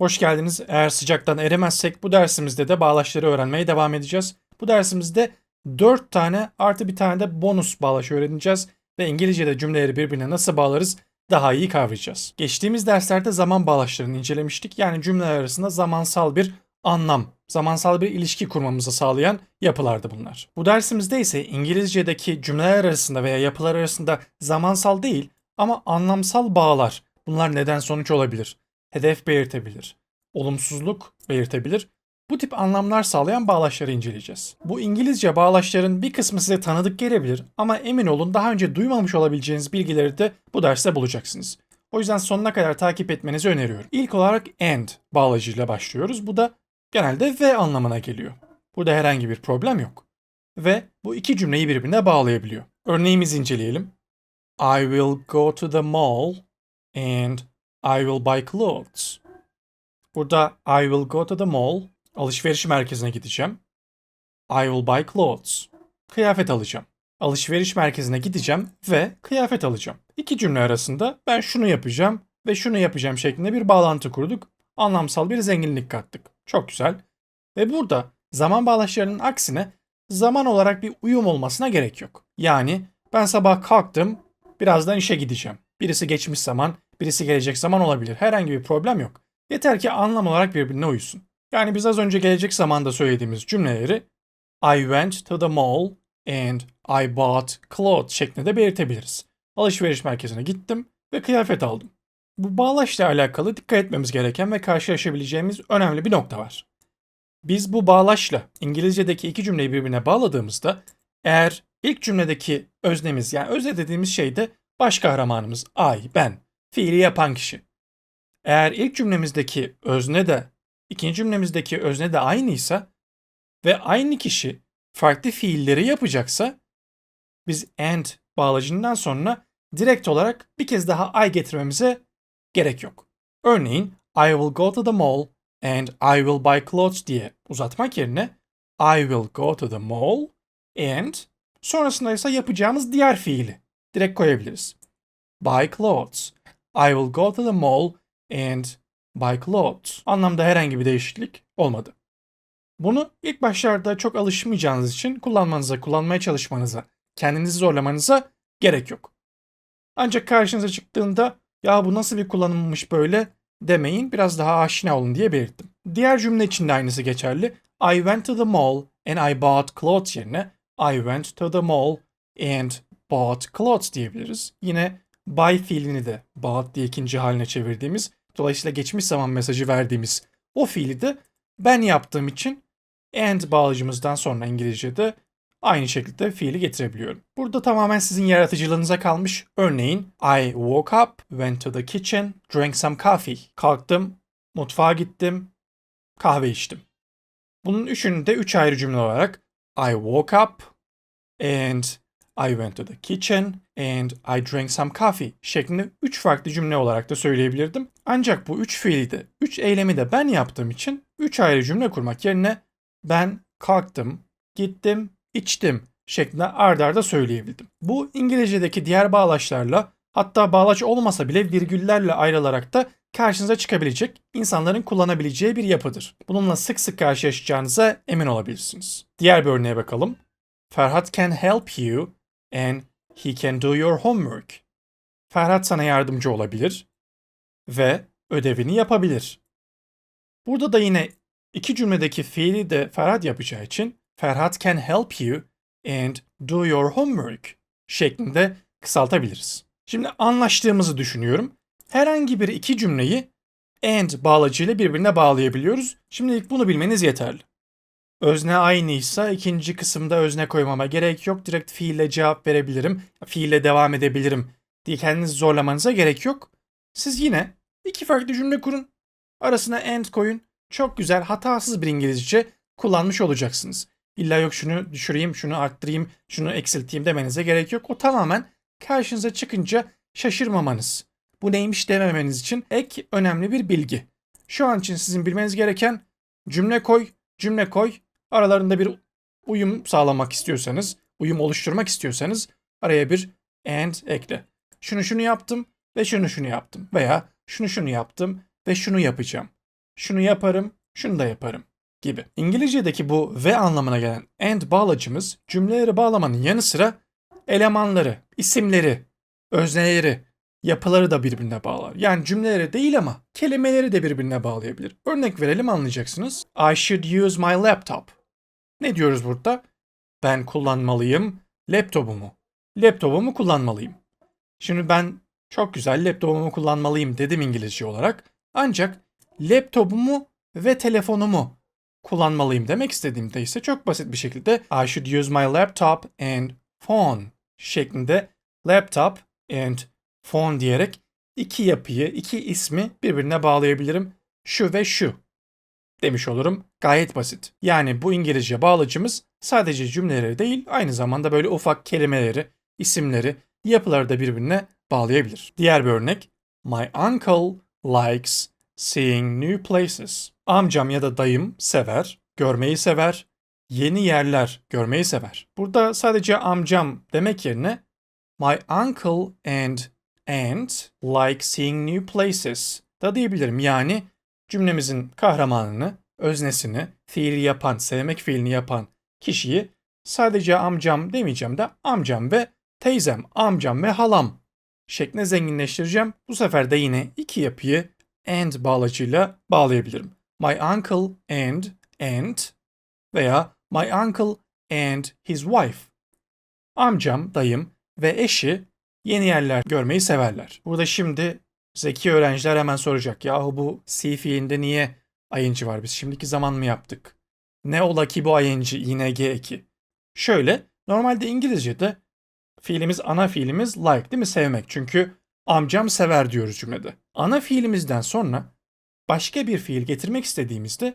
Hoş geldiniz. Eğer sıcaktan eremezsek bu dersimizde de bağlaçları öğrenmeye devam edeceğiz. Bu dersimizde 4 tane artı bir tane de bonus bağlaç öğreneceğiz ve İngilizce'de cümleleri birbirine nasıl bağlarız daha iyi kavrayacağız. Geçtiğimiz derslerde zaman bağlaçlarını incelemiştik. Yani cümleler arasında zamansal bir anlam, zamansal bir ilişki kurmamızı sağlayan yapılardı bunlar. Bu dersimizde ise İngilizce'deki cümleler arasında veya yapılar arasında zamansal değil ama anlamsal bağlar. Bunlar neden sonuç olabilir hedef belirtebilir, olumsuzluk belirtebilir. Bu tip anlamlar sağlayan bağlaçları inceleyeceğiz. Bu İngilizce bağlaçların bir kısmı size tanıdık gelebilir ama emin olun daha önce duymamış olabileceğiniz bilgileri de bu derste bulacaksınız. O yüzden sonuna kadar takip etmenizi öneriyorum. İlk olarak and bağlacıyla başlıyoruz. Bu da genelde ve anlamına geliyor. Burada herhangi bir problem yok. Ve bu iki cümleyi birbirine bağlayabiliyor. Örneğimizi inceleyelim. I will go to the mall and I will buy clothes. Burada I will go to the mall. Alışveriş merkezine gideceğim. I will buy clothes. Kıyafet alacağım. Alışveriş merkezine gideceğim ve kıyafet alacağım. İki cümle arasında ben şunu yapacağım ve şunu yapacağım şeklinde bir bağlantı kurduk. Anlamsal bir zenginlik kattık. Çok güzel. Ve burada zaman bağlaçlarının aksine zaman olarak bir uyum olmasına gerek yok. Yani ben sabah kalktım, birazdan işe gideceğim. Birisi geçmiş zaman, birisi gelecek zaman olabilir. Herhangi bir problem yok. Yeter ki anlam olarak birbirine uysun. Yani biz az önce gelecek zamanda söylediğimiz cümleleri I went to the mall and I bought clothes şeklinde belirtebiliriz. Alışveriş merkezine gittim ve kıyafet aldım. Bu bağlaçla alakalı dikkat etmemiz gereken ve karşılaşabileceğimiz önemli bir nokta var. Biz bu bağlaçla İngilizce'deki iki cümleyi birbirine bağladığımızda eğer ilk cümledeki öznemiz yani özne dediğimiz şey de baş kahramanımız I, ben fiili yapan kişi. Eğer ilk cümlemizdeki özne de ikinci cümlemizdeki özne de aynıysa ve aynı kişi farklı fiilleri yapacaksa biz and bağlacından sonra direkt olarak bir kez daha I getirmemize gerek yok. Örneğin I will go to the mall and I will buy clothes diye uzatmak yerine I will go to the mall and sonrasında ise yapacağımız diğer fiili direkt koyabiliriz. Buy clothes. I will go to the mall and buy clothes. Anlamda herhangi bir değişiklik olmadı. Bunu ilk başlarda çok alışmayacağınız için kullanmanıza, kullanmaya çalışmanıza, kendinizi zorlamanıza gerek yok. Ancak karşınıza çıktığında ya bu nasıl bir kullanımmış böyle demeyin biraz daha aşina olun diye belirttim. Diğer cümle için de aynısı geçerli. I went to the mall and I bought clothes yerine I went to the mall and bought clothes diyebiliriz. Yine buy fiilini de bought diye ikinci haline çevirdiğimiz, dolayısıyla geçmiş zaman mesajı verdiğimiz o fiili de ben yaptığım için and bağlacımızdan sonra İngilizce'de aynı şekilde fiili getirebiliyorum. Burada tamamen sizin yaratıcılığınıza kalmış. Örneğin I woke up, went to the kitchen, drank some coffee. Kalktım, mutfağa gittim, kahve içtim. Bunun üçünü de üç ayrı cümle olarak I woke up and I went to the kitchen and I drank some coffee şeklinde 3 farklı cümle olarak da söyleyebilirdim. Ancak bu 3 fiili de, 3 eylemi de ben yaptığım için 3 ayrı cümle kurmak yerine ben kalktım, gittim, içtim şeklinde ard arda söyleyebildim. Bu İngilizce'deki diğer bağlaçlarla hatta bağlaç olmasa bile virgüllerle ayrılarak da karşınıza çıkabilecek, insanların kullanabileceği bir yapıdır. Bununla sık sık karşılaşacağınıza emin olabilirsiniz. Diğer bir örneğe bakalım. Ferhat can help you and he can do your homework. Ferhat sana yardımcı olabilir ve ödevini yapabilir. Burada da yine iki cümledeki fiili de Ferhat yapacağı için Ferhat can help you and do your homework şeklinde kısaltabiliriz. Şimdi anlaştığımızı düşünüyorum. Herhangi bir iki cümleyi and bağlacıyla birbirine bağlayabiliyoruz. Şimdilik bunu bilmeniz yeterli. Özne aynıysa ikinci kısımda özne koymama gerek yok. Direkt fiille cevap verebilirim. Fiille devam edebilirim diye kendinizi zorlamanıza gerek yok. Siz yine iki farklı cümle kurun. Arasına and koyun. Çok güzel hatasız bir İngilizce kullanmış olacaksınız. İlla yok şunu düşüreyim, şunu arttırayım, şunu eksilteyim demenize gerek yok. O tamamen karşınıza çıkınca şaşırmamanız. Bu neymiş dememeniz için ek önemli bir bilgi. Şu an için sizin bilmeniz gereken cümle koy, cümle koy, aralarında bir uyum sağlamak istiyorsanız, uyum oluşturmak istiyorsanız araya bir and ekle. Şunu şunu yaptım ve şunu şunu yaptım veya şunu şunu yaptım ve şunu yapacağım şunu yaparım, şunu da yaparım gibi. İngilizce'deki bu ve anlamına gelen and bağlacımız cümleleri bağlamanın yanı sıra elemanları, isimleri, özneleri, yapıları da birbirine bağlar. Yani cümleleri değil ama kelimeleri de birbirine bağlayabilir. Örnek verelim anlayacaksınız. I should use my laptop. Ne diyoruz burada? Ben kullanmalıyım laptopumu. Laptopumu kullanmalıyım. Şimdi ben çok güzel laptopumu kullanmalıyım dedim İngilizce olarak. Ancak laptopumu ve telefonumu kullanmalıyım demek istediğimde ise çok basit bir şekilde I should use my laptop and phone şeklinde laptop and phone diyerek iki yapıyı, iki ismi birbirine bağlayabilirim. Şu ve şu demiş olurum. Gayet basit. Yani bu İngilizce bağlacımız sadece cümleleri değil, aynı zamanda böyle ufak kelimeleri, isimleri, yapıları da birbirine bağlayabilir. Diğer bir örnek. My uncle likes seeing new places. Amcam ya da dayım sever, görmeyi sever, yeni yerler görmeyi sever. Burada sadece amcam demek yerine My uncle and aunt like seeing new places da diyebilirim. Yani cümlemizin kahramanını, öznesini, fiili yapan, sevmek fiilini yapan kişiyi sadece amcam demeyeceğim de amcam ve teyzem, amcam ve halam şeklinde zenginleştireceğim. Bu sefer de yine iki yapıyı and bağlacıyla bağlayabilirim. My uncle and aunt veya my uncle and his wife. Amcam, dayım ve eşi yeni yerler görmeyi severler. Burada şimdi zeki öğrenciler hemen soracak. Yahu bu C fiilinde niye ing var? Biz şimdiki zaman mı yaptık? Ne ola ki bu ing ing eki? Şöyle normalde İngilizce'de fiilimiz ana fiilimiz like değil mi? Sevmek. Çünkü amcam sever diyoruz cümlede. Ana fiilimizden sonra başka bir fiil getirmek istediğimizde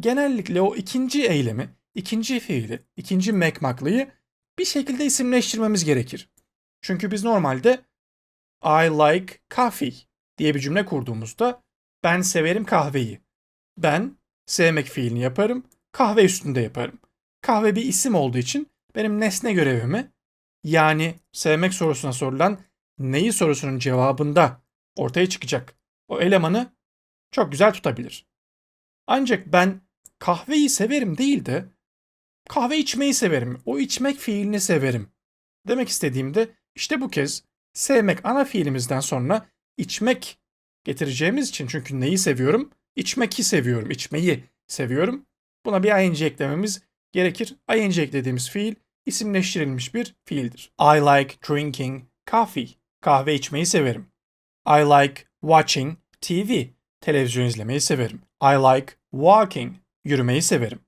genellikle o ikinci eylemi, ikinci fiili, ikinci mekmaklıyı bir şekilde isimleştirmemiz gerekir. Çünkü biz normalde I like coffee diye bir cümle kurduğumuzda ben severim kahveyi. Ben sevmek fiilini yaparım, kahve üstünde yaparım. Kahve bir isim olduğu için benim nesne görevimi yani sevmek sorusuna sorulan neyi sorusunun cevabında ortaya çıkacak. O elemanı çok güzel tutabilir. Ancak ben kahveyi severim değil de kahve içmeyi severim. O içmek fiilini severim. Demek istediğimde işte bu kez sevmek ana fiilimizden sonra içmek getireceğimiz için çünkü neyi seviyorum? İçmeki seviyorum, içmeyi seviyorum. Buna bir ing eklememiz gerekir. ing eklediğimiz fiil isimleştirilmiş bir fiildir. I like drinking coffee. Kahve içmeyi severim. I like watching TV. Televizyon izlemeyi severim. I like walking. Yürümeyi severim.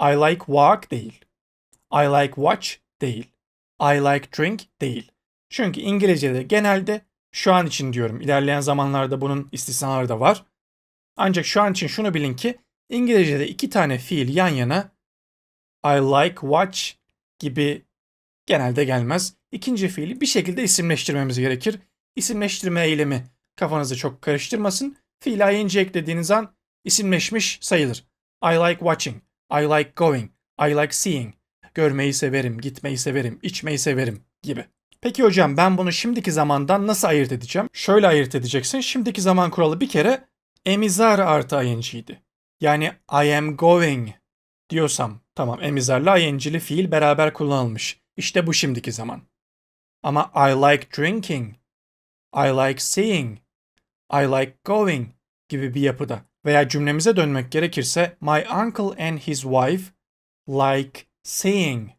I like walk değil. I like watch değil. I like drink değil. Çünkü İngilizce'de genelde şu an için diyorum. İlerleyen zamanlarda bunun istisnaları da var. Ancak şu an için şunu bilin ki İngilizce'de iki tane fiil yan yana I like watch gibi genelde gelmez. İkinci fiili bir şekilde isimleştirmemiz gerekir. İsimleştirme eylemi kafanızı çok karıştırmasın. Fiil ing eklediğiniz an isimleşmiş sayılır. I like watching, I like going, I like seeing. Görmeyi severim, gitmeyi severim, içmeyi severim gibi. Peki hocam ben bunu şimdiki zamandan nasıl ayırt edeceğim? Şöyle ayırt edeceksin. Şimdiki zaman kuralı bir kere emizar artı ing'ydi. Yani I am going diyorsam tamam emizarla ing'li fiil beraber kullanılmış. İşte bu şimdiki zaman. Ama I like drinking, I like seeing, I like going gibi bir yapıda veya cümlemize dönmek gerekirse my uncle and his wife like seeing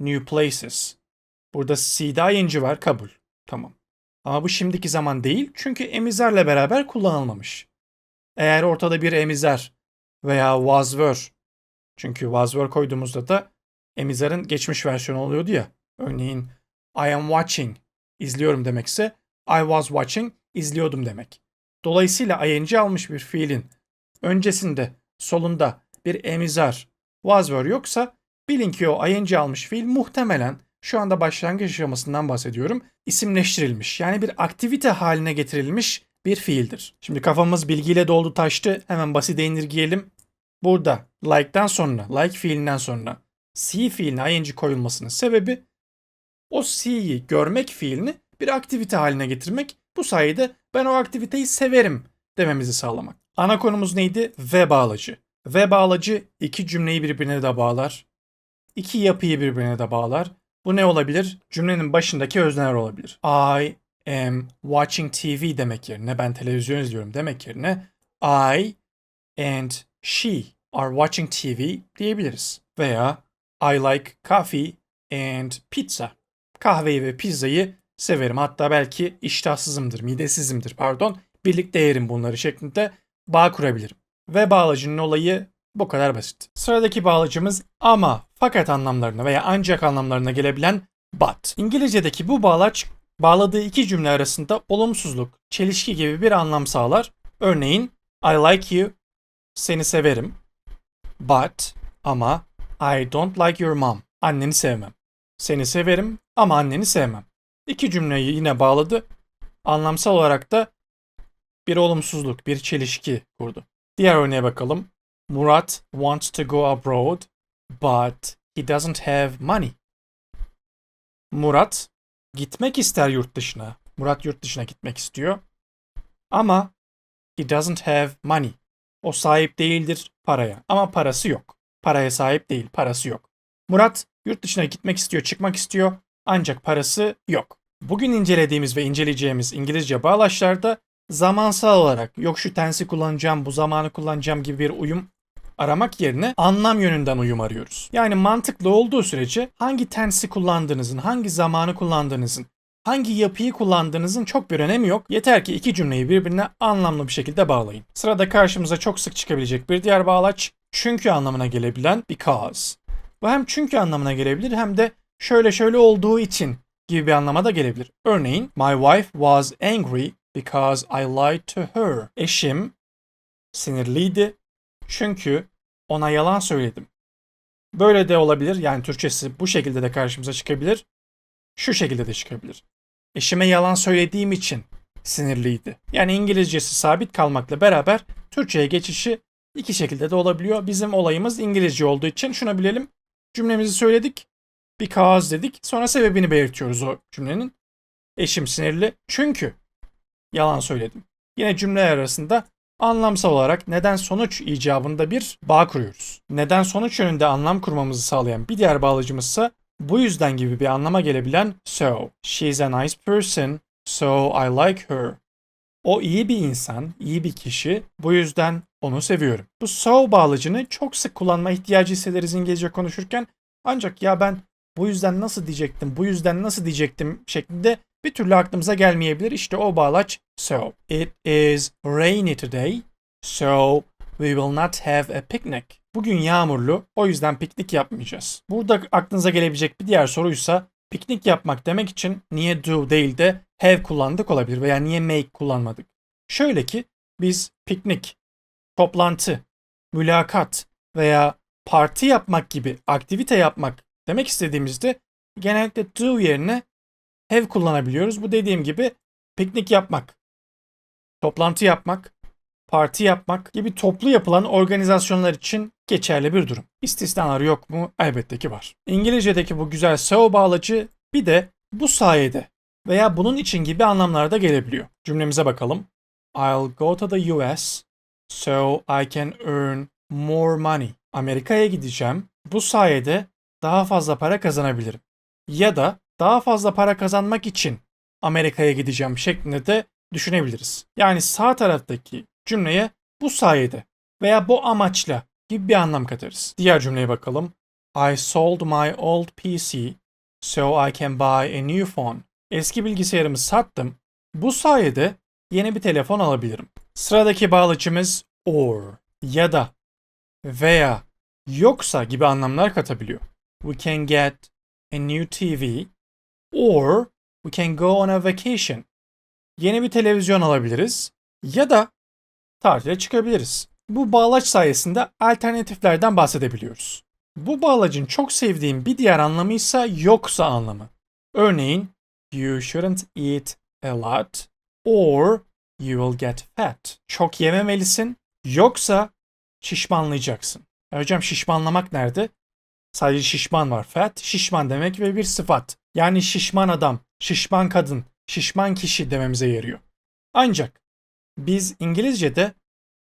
new places. Burada C'de ing var kabul. Tamam. Ama bu şimdiki zaman değil çünkü emizarla beraber kullanılmamış. Eğer ortada bir emizar veya were çünkü were koyduğumuzda da emizarın geçmiş versiyonu oluyordu ya. Örneğin I am watching izliyorum demekse I was watching izliyordum demek. Dolayısıyla ing almış bir fiilin öncesinde solunda bir emizar were yoksa bilin ki o ing almış fiil muhtemelen şu anda başlangıç aşamasından bahsediyorum. isimleştirilmiş yani bir aktivite haline getirilmiş bir fiildir. Şimdi kafamız bilgiyle doldu taştı. Hemen basite indirgeyelim. Burada like'dan sonra, like fiilinden sonra see fiiline ing koyulmasının sebebi o see'yi görmek fiilini bir aktivite haline getirmek. Bu sayede ben o aktiviteyi severim dememizi sağlamak. Ana konumuz neydi? Ve bağlacı. Ve bağlacı iki cümleyi birbirine de bağlar. İki yapıyı birbirine de bağlar. Bu ne olabilir? Cümlenin başındaki özneler olabilir. I am watching TV demek yerine ben televizyon izliyorum demek yerine I and she are watching TV diyebiliriz. Veya I like coffee and pizza. Kahveyi ve pizzayı severim. Hatta belki iştahsızımdır, midesizimdir pardon. Birlikte yerim bunları şeklinde bağ kurabilirim. Ve bağlacının olayı bu kadar basit. Sıradaki bağlacımız ama fakat anlamlarına veya ancak anlamlarına gelebilen but. İngilizce'deki bu bağlaç bağladığı iki cümle arasında olumsuzluk, çelişki gibi bir anlam sağlar. Örneğin I like you, seni severim. But ama I don't like your mom, anneni sevmem. Seni severim ama anneni sevmem. İki cümleyi yine bağladı. Anlamsal olarak da bir olumsuzluk, bir çelişki kurdu. Diğer örneğe bakalım. Murat wants to go abroad but he doesn't have money. Murat gitmek ister yurt dışına. Murat yurt dışına gitmek istiyor. Ama he doesn't have money. O sahip değildir paraya ama parası yok. Paraya sahip değil, parası yok. Murat yurt dışına gitmek istiyor, çıkmak istiyor ancak parası yok. Bugün incelediğimiz ve inceleyeceğimiz İngilizce bağlaçlarda zamansal olarak yok şu tensi kullanacağım, bu zamanı kullanacağım gibi bir uyum aramak yerine anlam yönünden uyum arıyoruz. Yani mantıklı olduğu sürece hangi tensi kullandığınızın, hangi zamanı kullandığınızın, hangi yapıyı kullandığınızın çok bir önemi yok. Yeter ki iki cümleyi birbirine anlamlı bir şekilde bağlayın. Sırada karşımıza çok sık çıkabilecek bir diğer bağlaç çünkü anlamına gelebilen because. Bu hem çünkü anlamına gelebilir hem de şöyle şöyle olduğu için gibi bir anlama da gelebilir. Örneğin my wife was angry because I lied to her. Eşim sinirliydi çünkü ona yalan söyledim. Böyle de olabilir. Yani Türkçesi bu şekilde de karşımıza çıkabilir. Şu şekilde de çıkabilir. Eşime yalan söylediğim için sinirliydi. Yani İngilizcesi sabit kalmakla beraber Türkçe'ye geçişi iki şekilde de olabiliyor. Bizim olayımız İngilizce olduğu için şunu bilelim. Cümlemizi söyledik. Because dedik. Sonra sebebini belirtiyoruz o cümlenin. Eşim sinirli çünkü yalan söyledim. Yine cümleler arasında anlamsal olarak neden sonuç icabında bir bağ kuruyoruz. Neden sonuç yönünde anlam kurmamızı sağlayan bir diğer bağlacımız ise bu yüzden gibi bir anlama gelebilen so. She's a nice person, so I like her. O iyi bir insan, iyi bir kişi. Bu yüzden onu seviyorum. Bu so bağlacını çok sık kullanma ihtiyacı hissederiz İngilizce konuşurken. Ancak ya ben bu yüzden nasıl diyecektim, bu yüzden nasıl diyecektim şeklinde bir türlü aklımıza gelmeyebilir. İşte o bağlaç so. It is rainy today, so we will not have a picnic. Bugün yağmurlu, o yüzden piknik yapmayacağız. Burada aklınıza gelebilecek bir diğer soruysa piknik yapmak demek için niye do değil de have kullandık olabilir veya niye make kullanmadık. Şöyle ki biz piknik, toplantı, mülakat veya parti yapmak gibi aktivite yapmak demek istediğimizde genellikle do yerine have kullanabiliyoruz. Bu dediğim gibi piknik yapmak, toplantı yapmak, parti yapmak gibi toplu yapılan organizasyonlar için geçerli bir durum. İstisnalar yok mu? Elbette ki var. İngilizce'deki bu güzel so bağlacı bir de bu sayede veya bunun için gibi anlamlarda gelebiliyor. Cümlemize bakalım. I'll go to the US so I can earn more money. Amerika'ya gideceğim. Bu sayede daha fazla para kazanabilirim. Ya da daha fazla para kazanmak için Amerika'ya gideceğim şeklinde de düşünebiliriz. Yani sağ taraftaki cümleye bu sayede veya bu amaçla gibi bir anlam katarız. Diğer cümleye bakalım. I sold my old PC so I can buy a new phone. Eski bilgisayarımı sattım. Bu sayede yeni bir telefon alabilirim. Sıradaki bağlacımız or ya da veya yoksa gibi anlamlar katabiliyor. We can get a new TV or we can go on a vacation. Yeni bir televizyon alabiliriz ya da tatile çıkabiliriz. Bu bağlaç sayesinde alternatiflerden bahsedebiliyoruz. Bu bağlacın çok sevdiğim bir diğer anlamı ise yoksa anlamı. Örneğin you shouldn't eat a lot or you will get fat. Çok yememelisin yoksa şişmanlayacaksın. E hocam şişmanlamak nerede? Sadece şişman var. Fat şişman demek ve bir sıfat. Yani şişman adam, şişman kadın, şişman kişi dememize yarıyor. Ancak biz İngilizce'de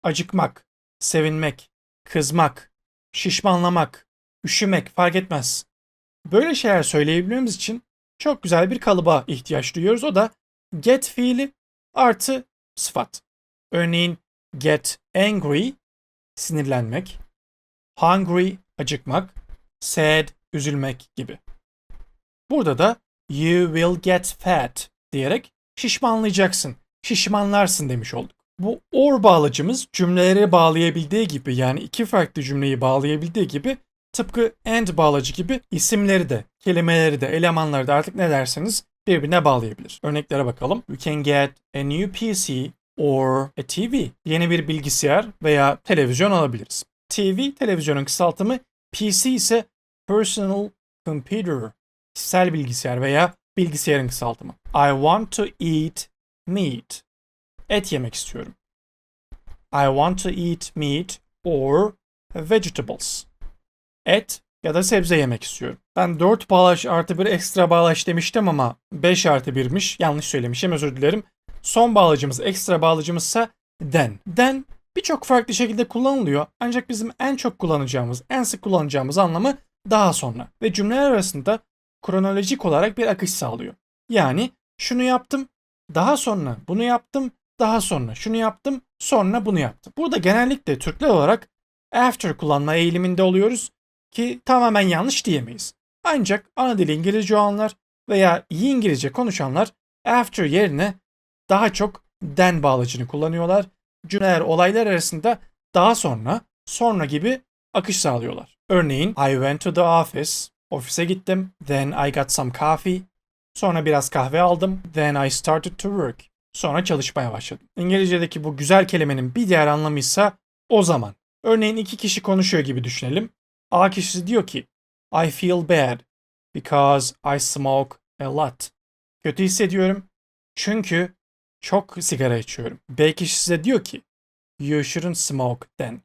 acıkmak, sevinmek, kızmak, şişmanlamak, üşümek fark etmez. Böyle şeyler söyleyebilmemiz için çok güzel bir kalıba ihtiyaç duyuyoruz. O da get fiili artı sıfat. Örneğin get angry sinirlenmek, hungry acıkmak, sad üzülmek gibi. Burada da you will get fat diyerek şişmanlayacaksın, şişmanlarsın demiş olduk. Bu or bağlacımız cümleleri bağlayabildiği gibi yani iki farklı cümleyi bağlayabildiği gibi tıpkı and bağlacı gibi isimleri de, kelimeleri de, elemanları da artık ne derseniz birbirine bağlayabilir. Örneklere bakalım. You can get a new PC or a TV. Yeni bir bilgisayar veya televizyon alabiliriz. TV, televizyonun kısaltımı, PC ise personal computer, kişisel bilgisayar veya bilgisayarın kısaltımı. I want to eat meat. Et yemek istiyorum. I want to eat meat or vegetables. Et ya da sebze yemek istiyorum. Ben 4 bağlaç artı bir ekstra bağlaç demiştim ama 5 artı 1'miş. Yanlış söylemişim özür dilerim. Son bağlacımız ekstra bağlacımızsa then. Then birçok farklı şekilde kullanılıyor. Ancak bizim en çok kullanacağımız, en sık kullanacağımız anlamı daha sonra. Ve cümleler arasında kronolojik olarak bir akış sağlıyor. Yani şunu yaptım, daha sonra bunu yaptım, daha sonra şunu yaptım, sonra bunu yaptım. Burada genellikle Türkler olarak after kullanma eğiliminde oluyoruz ki tamamen yanlış diyemeyiz. Ancak ana dili İngilizce olanlar veya iyi İngilizce konuşanlar after yerine daha çok then bağlacını kullanıyorlar. Cümleler olaylar arasında daha sonra, sonra gibi akış sağlıyorlar. Örneğin I went to the office, ofise gittim, then I got some coffee, sonra biraz kahve aldım, then I started to work, sonra çalışmaya başladım. İngilizce'deki bu güzel kelimenin bir diğer anlamı ise o zaman. Örneğin iki kişi konuşuyor gibi düşünelim. A kişisi diyor ki I feel bad because I smoke a lot. Kötü hissediyorum çünkü çok sigara içiyorum. B kişisi de diyor ki You shouldn't smoke then.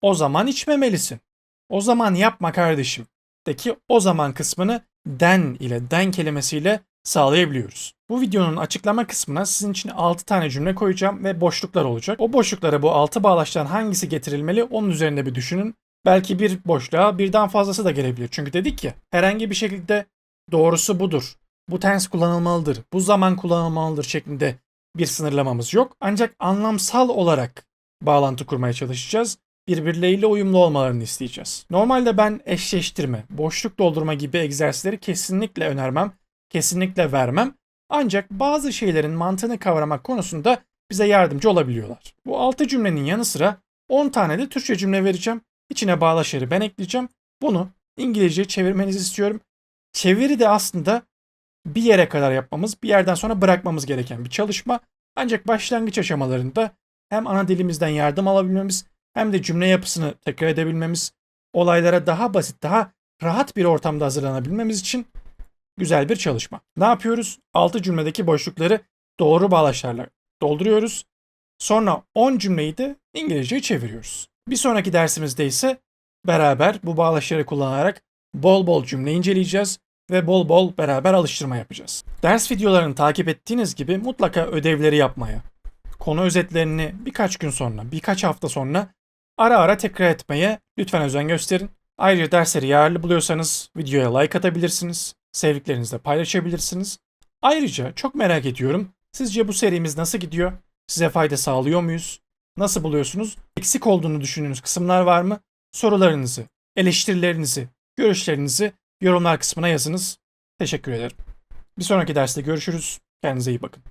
O zaman içmemelisin. O zaman yapma kardeşim. De ki o zaman kısmını den ile den kelimesiyle sağlayabiliyoruz. Bu videonun açıklama kısmına sizin için 6 tane cümle koyacağım ve boşluklar olacak. O boşluklara bu 6 bağlaçtan hangisi getirilmeli onun üzerinde bir düşünün. Belki bir boşluğa birden fazlası da gelebilir. Çünkü dedik ki herhangi bir şekilde doğrusu budur. Bu tense kullanılmalıdır. Bu zaman kullanılmalıdır şeklinde bir sınırlamamız yok. Ancak anlamsal olarak bağlantı kurmaya çalışacağız. Birbirleriyle uyumlu olmalarını isteyeceğiz. Normalde ben eşleştirme, boşluk doldurma gibi egzersizleri kesinlikle önermem, kesinlikle vermem. Ancak bazı şeylerin mantığını kavramak konusunda bize yardımcı olabiliyorlar. Bu 6 cümlenin yanı sıra 10 tane de Türkçe cümle vereceğim. İçine bağlaşları ben ekleyeceğim. Bunu İngilizce çevirmenizi istiyorum. Çeviri de aslında bir yere kadar yapmamız, bir yerden sonra bırakmamız gereken bir çalışma. Ancak başlangıç aşamalarında hem ana dilimizden yardım alabilmemiz hem de cümle yapısını tekrar edebilmemiz, olaylara daha basit, daha rahat bir ortamda hazırlanabilmemiz için güzel bir çalışma. Ne yapıyoruz? 6 cümledeki boşlukları doğru bağlaçlarla dolduruyoruz. Sonra 10 cümleyi de İngilizceye çeviriyoruz. Bir sonraki dersimizde ise beraber bu bağlaçları kullanarak bol bol cümle inceleyeceğiz ve bol bol beraber alıştırma yapacağız. Ders videolarını takip ettiğiniz gibi mutlaka ödevleri yapmaya, konu özetlerini birkaç gün sonra, birkaç hafta sonra ara ara tekrar etmeye lütfen özen gösterin. Ayrıca dersleri yararlı buluyorsanız videoya like atabilirsiniz, sevdiklerinizle paylaşabilirsiniz. Ayrıca çok merak ediyorum, sizce bu serimiz nasıl gidiyor? Size fayda sağlıyor muyuz? Nasıl buluyorsunuz? Eksik olduğunu düşündüğünüz kısımlar var mı? Sorularınızı, eleştirilerinizi, görüşlerinizi yorumlar kısmına yazınız. Teşekkür ederim. Bir sonraki derste görüşürüz. Kendinize iyi bakın.